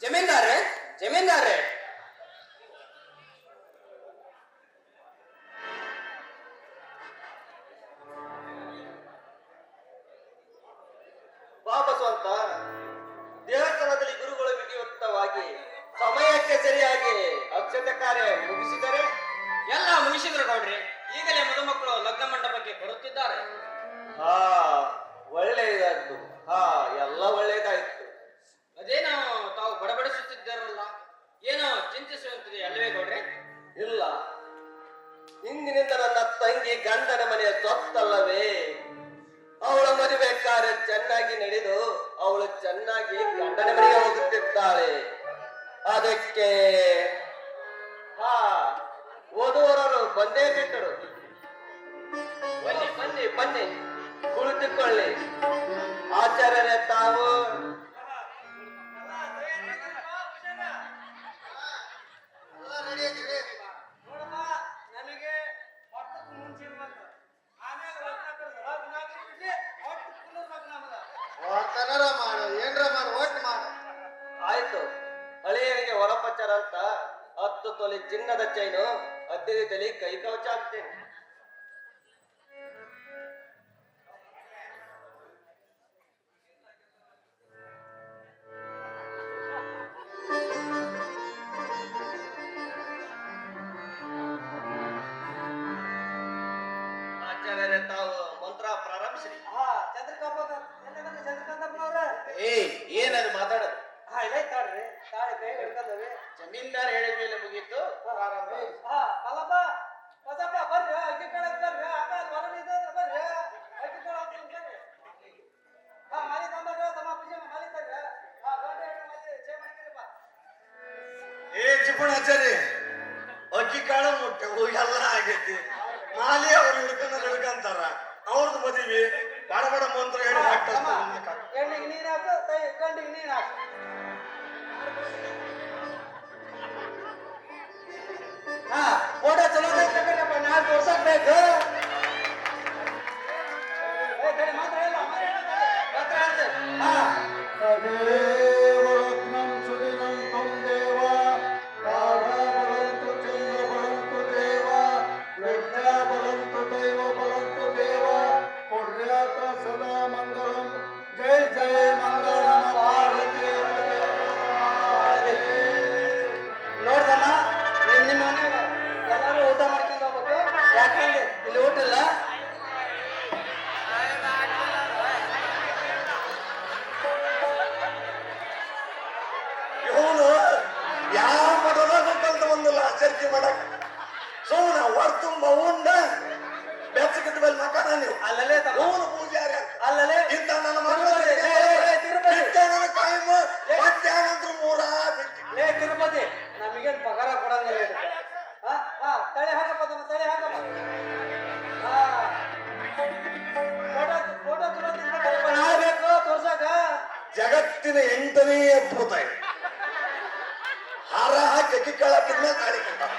ಜಮೀನ್ದಾರೆ ಜಮೀನ್ದಾರೆ ವಾಪಸ್ವಂತ ಗಂಡನ ಮನೆಗೆ ಹೋಗುತ್ತಿದ್ದಾಳೆ ಅದಕ್ಕೆ ಹಾ ಓದುವರರು ಬಂದೇ ಬಿಟ್ಟರು ಬನ್ನಿ ಬನ್ನಿ ಬನ್ನಿ. ಕುಳಿತುಕೊಳ್ಳಿ. ಆಚಾರ್ಯರೇ ತಾವು ವರ್ತನರ ಮಾಡು, ಏನ್ರ ಮಾಡು, ಒಟ್ಟು ಮಾಡು. ಆಯ್ತು. ಹಳೆಯರಿಗೆ ಹೊರಪಚಾರ ಅಂತ ಹತ್ತು ತೊಲೆ ಚಿನ್ನದ ಚೈನು ಹತ್ತಿರದಲ್ಲಿ ಕೈ ಕವಚ ಹಾಕ್ತೇನೆ ಏ ಚಿಪ್ಪಣಾಚಾರಿ ಅಕ್ಕಿ ಕಾಳು ಮುಟ್ಟೆವು ಎಲ್ಲ ಆಗೈತಿ. ಮಾಲಿ ಅವ್ರು ಹಿಡ್ಕೊಂಡ್ ಹಿಡ್ಕಂತಾರ ಅವ್ರದ್ದು ಮದುವೆ. ಬಡ ಬಡ ಮಂತ್ರ ಹೇಳಿ ಹೆಣ್ಣಿಗೆ ನೀನ್ ಹಾಕು ತೈ ಗಂಡಿಗೆ ನೀನ್ ಹಾಕು. ಹಾ ಫೋಟೋ ಚಲೋ ನಾಳೆ ತೋರ್ಸಕ್ ಬೇಕು ಮಾಡಕ್ ಸುಮ್ಮನೆ ಹೊರ ತುಂಬ ಉಂಡ. ಬೆಚ್ಚಗಿದ್ದ ಮೇಲೆ ಮಕಾನ ನೀವು ಅಲ್ಲಲೇ ಅವನು ಪೂಜಾರಿ ಅಲ್ಲಲೇ ಇಂತ ನನ್ನ. ಬಿಟ್ಟೆ ನನ್ನ ಕಾಯಂ ಮಧ್ಯಾಹ್ನಂತ್ರ ಮೂರ ಲೇ ತಿರುಪತಿ ನಮಗೇನ್ ಪಗಾರ ಕೊಡಂಗಿಲ್ಲ. ಹಾ ಹಾ ತಲೆ ಹಾಕಪ್ಪ ತಲೆ ಹಾಕಪ್ಪ. ಹಾ. ಫೋಟೋ ಫೋಟೋ ತೋರ್ಸಕ? ಜಗತ್ತಿನ ಎಂಟನೇ ಅದ್ಭುತ ಹಾರ ಹಾಕಿ ಅಕ್ಕಿ ಕಾಳು ತಾಳಿ ಕಟ್ಟ.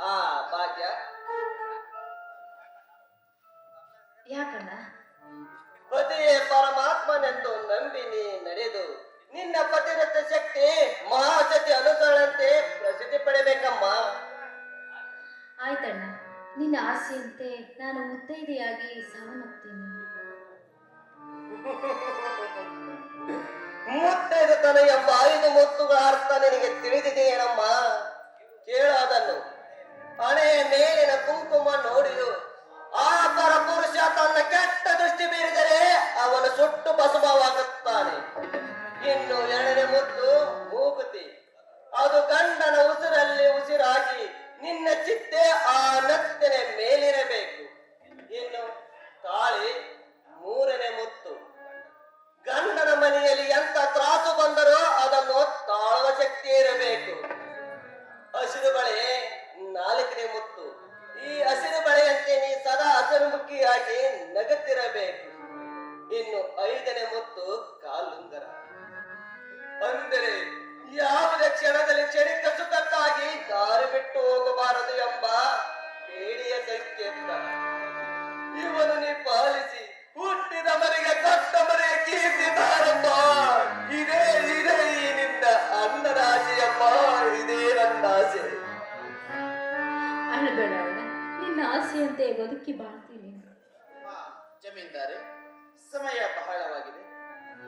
ಆ ಭಾಗ್ಯ. ಯಾಕಣ್ಣ? ಪತಿಯೇ ಪರಮಾತ್ಮನೆಂದು ನಂಬಿನಿ ನಡೆದು ನಿನ್ನ ಪತಿರತ ಶಕ್ತಿ ಮಹಾಶಕ್ತಿ ಅನುಸರಣಂತೆ ಪ್ರಸಿದ್ಧಿ ಪಡೆಬೇಕಮ್ಮ. ಆಯ್ತಣ್ಣ ನಿನ್ನ ಆಸೆಯಂತೆ ನಾನು ಮುತ್ತೈದೆಯಾಗಿ ಸಾವನ್ನಪ್ತೀನಿ. ಮುತ್ತೈದತನ ಎಂಬ ಐದು ಮುತ್ತುಗಳ ಅರ್ಥ ನಿನಗೆ ತಿಳಿದಿದೆಯೇನಮ್ಮ? ಕೇಳು ಅದನ್ನು. ಹಣೆಯ ಮೇಲಿನ ಕುಂಕುಮ ನೋಡಿದು ಆ ಪರ ಪುರುಷ ತನ್ನ ಕೆಟ್ಟ ದೃಷ್ಟಿ ಬೀರಿದರೆ ಅವನು ಸುಟ್ಟು ಭಸ್ಮವಾಗುತ್ತಾನೆ ಇನ್ನು ಎರಡನೇ ಮುದ್ದು ಮೂಗುತಿ. ಅದು ಗಂಡನ ಆಸೆ. ಅಳಬೇಡ ನಿನ್ನ ಆಸೆಯಂತೆ ಬದುಕಿ ಬಾಳ್ತೀನಿ. ಜಮೀನ್ದಾರೆ ಸಮಯ ಬಹಳವಾಗಿದೆ.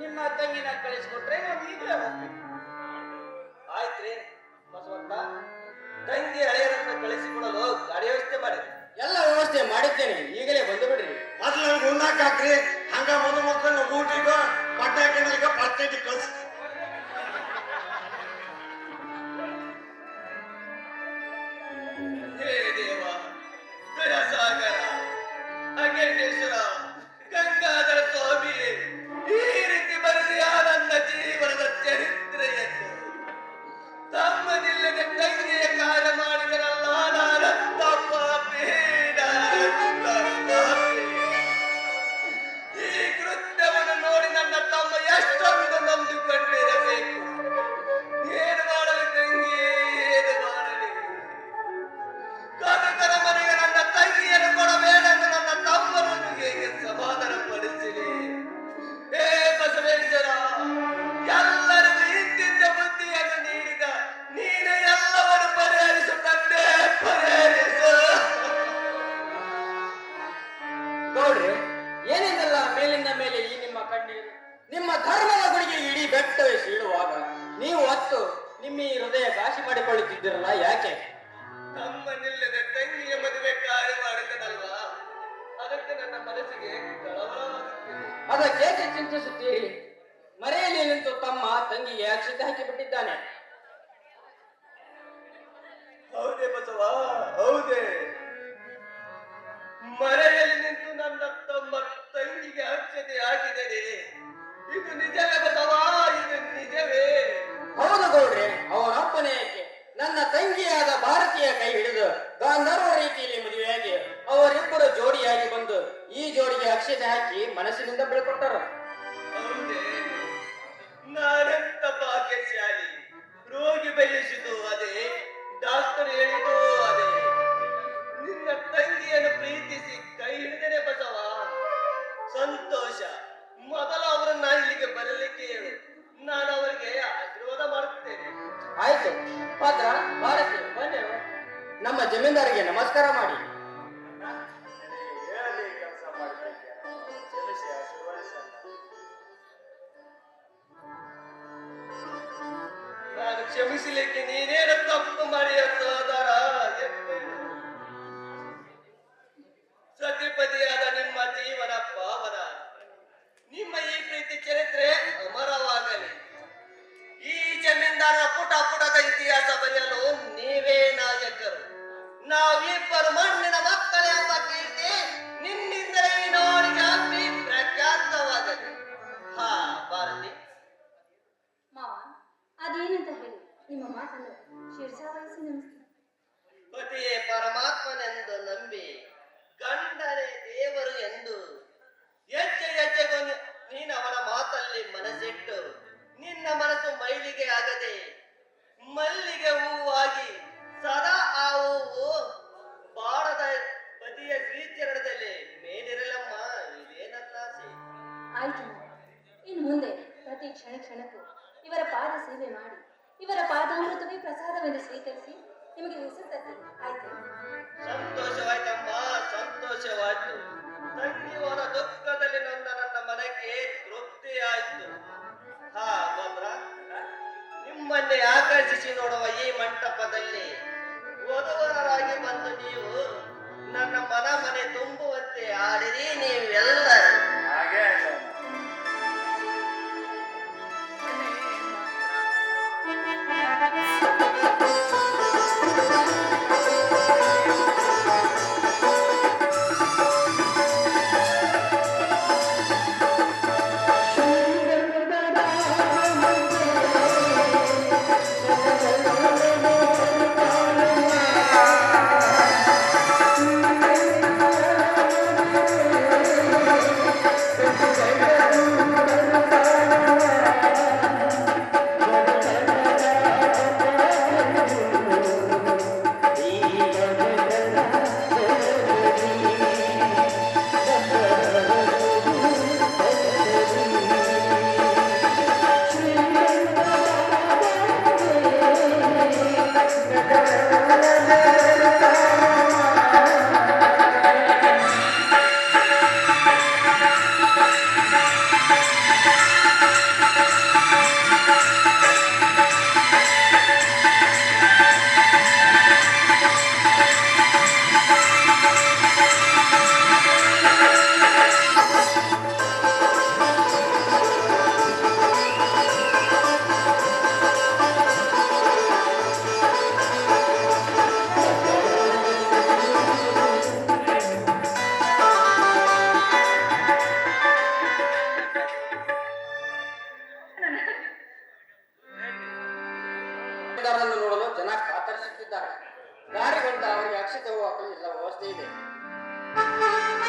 ನಿಮ್ಮ ತಂಗಿನ ಕಳಿಸ್ಕೊಟ್ರೆ ನಾವು ಈಗಲೇ ಹೋಗ್ಬೇಕು ಆಯ್ತ್ರಿ ಬಸವಂತ ತಂಗಿ ಹಳೆಯರನ್ನ ಕಳಿಸಿಕೊಡಲು ಗಾಡಿ ವ್ಯವಸ್ಥೆ ಮಾಡಿ. ಎಲ್ಲ ವ್ಯವಸ್ಥೆ ಮಾಡಿದ್ದೇನೆ ಈಗಲೇ ಬಂದು ಬಿಡ್ರಿ. ಮೊದಲು ಉಣ್ಣಾಕ್ ಹಾಕ್ರಿ ಹಂಗ ಮೊದಲು ಮಕ್ಕಳನ್ನ ಊಟಿಗ ಬಟ್ಟೆ ಹಾಕೊಂಡ್ರಿಗೆ ಪರ್ಚೇಜ್ ಕಳ್ಸಿ. ಚಿಂತಿಸುತ್ತೀರಿ ಮರೆಯಲ್ಲಿ ನಿಂತು ತಮ್ಮ ತಂಗಿಗೆ ಅಕ್ಷತೆ ಹಾಕಿ ಬಿಟ್ಟಿದ್ದಾನೆ ಹೌದೇ ಬಸವ ಹೌದೇ. ಮರೆಯಲ್ಲಿ ನಮಸ್ಕಾರ ಮಾಡಿ. ಕ್ಷಮಿಸಲಿಕ್ಕೆ ನೀನೇನ ತಪ್ಪು ಮಾಡಿಯ ಎಂದು. ಸತಿಪತಿಯಾದ ನಿಮ್ಮ ಜೀವನ ಪಾವನ. ನಿಮ್ಮ ಈ ಪ್ರೀತಿ ಚರಿತ್ರೆ ಅಮರವಾಗಲಿ. ಈ ಜಮೀನ್ದಾರ ಪುಟ ಪುಟದ ಇತಿಹಾಸ ಬರೆಯಲು ನೀವೇ ನಾಯಕರು. ನಾವಿಬ್ಬರು ಮಣ್ಣಿನ ಮಕ್ಕಳೇ ಎಂಬ ಕೀರ್ತಿ ನಿನ್ನಿಂದಲೇ ನಾಡಿಗೆ ಹಬ್ಬಿ ಪ್ರಖ್ಯಾತವಾಗಲಿ ಹಾ ಭಾರತಿ. ಮಾವ ಅದೇನಂತ ಹೇಳಿ? ನಿಮ್ಮ ಮಾತನ್ನು ಶಿರ್ಸಾವಹಿಸಿ ನಮಸ್ತೆ ಪತಿಯೇ ಪರಮಾತ್ಮನೆಂದು ನಂಬಿ ಗಂಡನೇ ದೇವರು ಎಂದು ಹೆಜ್ಜೆ ಹೆಜ್ಜೆಗೂ ನೀನವನ ನೀನು ಅವನ ಮಾತಲ್ಲಿ ಮನಸ್ಸಿಟ್ಟು ನಿನ್ನ ಮನಸ್ಸು ಮೈಲಿಗೆ ಆಗದೆ ಮಲ್ಲಿಗೆ ಹೂವಾಗಿ ಸದಾ ಆ ಹೂವು ಬಾಡದ ಬದಿಯ ಶ್ರೀಚರಣದಲ್ಲಿ ಮೇಲಿರಲಮ್ಮ ಇದೇ ನನ್ನ ಆಸೆ? ಆಯ್ತು ಇನ್ನು ಮುಂದೆ ಪ್ರತಿ ಕ್ಷಣ ಕ್ಷಣಕ್ಕೂ ಇವರ ಪಾದ ಸೇವೆ ಮಾಡಿ ಇವರ ಪಾದಾಮೃತವೇ ಪ್ರಸಾದವೆಂದು ಸ್ವೀಕರಿಸಿ ನಿಮಗೆ ಹೆಸರು ತರ್ತೀನಿ ಆಯ್ತು. ಸಂತೋಷವಾಯ್ತಮ್ಮ ಸಂತೋಷವಾಯ್ತು. ತಂಗಿಯವರ ದುಃಖದಲ್ಲಿ ನನ್ನ ನನ್ನ ಮನಕ್ಕೆ ತೃಪ್ತಿ ಆಯ್ತು ಹಾ ಬಾಬ್ರ ನಿಮ್ಮನ್ನೇ ಆಕರ್ಷಿಸಿ ನೋಡುವ ಈ ಮಂಟಪದಲ್ಲಿ.